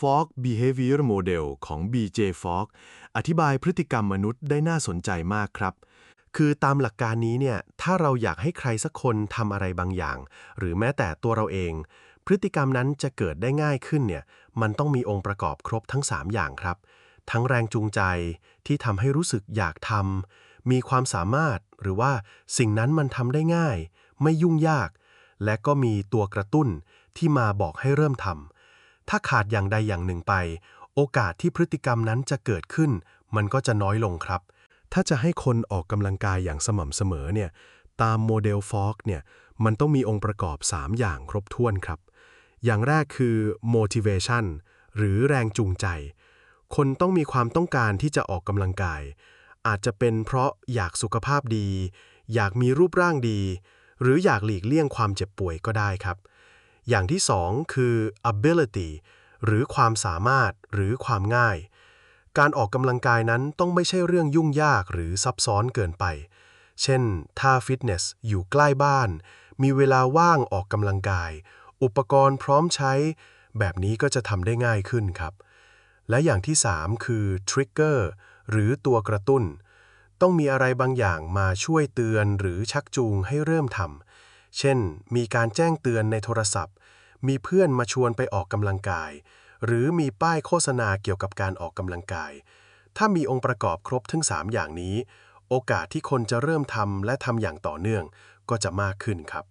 Fogg Behavior Model ของ BJ Fogg อธิบายพฤติกรรมมนุษย์ได้น่าสนใจมากครับ คือตามหลักการนี้เนี่ย ถ้าเราอยากให้ใครสักคนทำอะไรบางอย่าง หรือแม้แต่ตัวเราเอง พฤติกรรมนั้นจะเกิดได้ง่ายขึ้นเนี่ย มันต้องมีองค์ประกอบครบทั้ง 3 อย่างครับ ทั้งแรงจูงใจที่ทำให้รู้สึกอยากทำมีความสามารถหรือว่าสิ่งนั้นมันทำได้ง่าย ไม่ยุ่งยาก และก็มีตัวกระตุ้นที่มาบอกให้เริ่มทำ ถ้าขาดอย่างใดอย่างหนึ่งไป โอกาสที่พฤติกรรมนั้นจะเกิดขึ้น มันก็จะน้อยลงครับ ถ้าจะให้คนออกกำลังกายอย่างสม่ำเสมอเนี่ยตามโมเดลฟอกเนี่ยมันต้องมีองค์ประกอบ 3 อย่างครบถ้วนครับ อย่างแรกคือ motivation หรือแรงจูงใจ คนต้องมีความต้องการที่จะออกกำลังกาย อาจจะเป็นเพราะอยากสุขภาพดี อยากมีรูปร่างดี หรืออยากหลีกเลี่ยงความเจ็บป่วยก็ได้ครับ อย่างที่สองคือ ability หรือความสามารถหรือความง่าย การออกกำลังกายนั้นต้องไม่ใช่เรื่องยุ่งยากหรือซับซ้อนเกินไป เช่น ถ้าฟิตเนสอยู่ใกล้บ้าน มีเวลาว่างออกกำลังกาย อุปกรณ์พร้อมใช้ แบบนี้ก็จะทำได้ง่ายขึ้นครับ และอย่างที่3คือ trigger หรือตัวกระตุ้น ต้องมีอะไรบางอย่างมาช่วยเตือนหรือชักจูงให้เริ่มทำ เช่น มีการแจ้งเตือนในโทรศัพท์ มีเพื่อนมาชวนไปออกกำลังกาย หรือมีป้ายโฆษณาเกี่ยวกับการออกกำลังกาย ถ้ามีองค์ประกอบครบทั้ง 3 อย่างนี้ โอกาสที่คนจะเริ่มทำและทำอย่างต่อเนื่องก็จะมากขึ้นครับ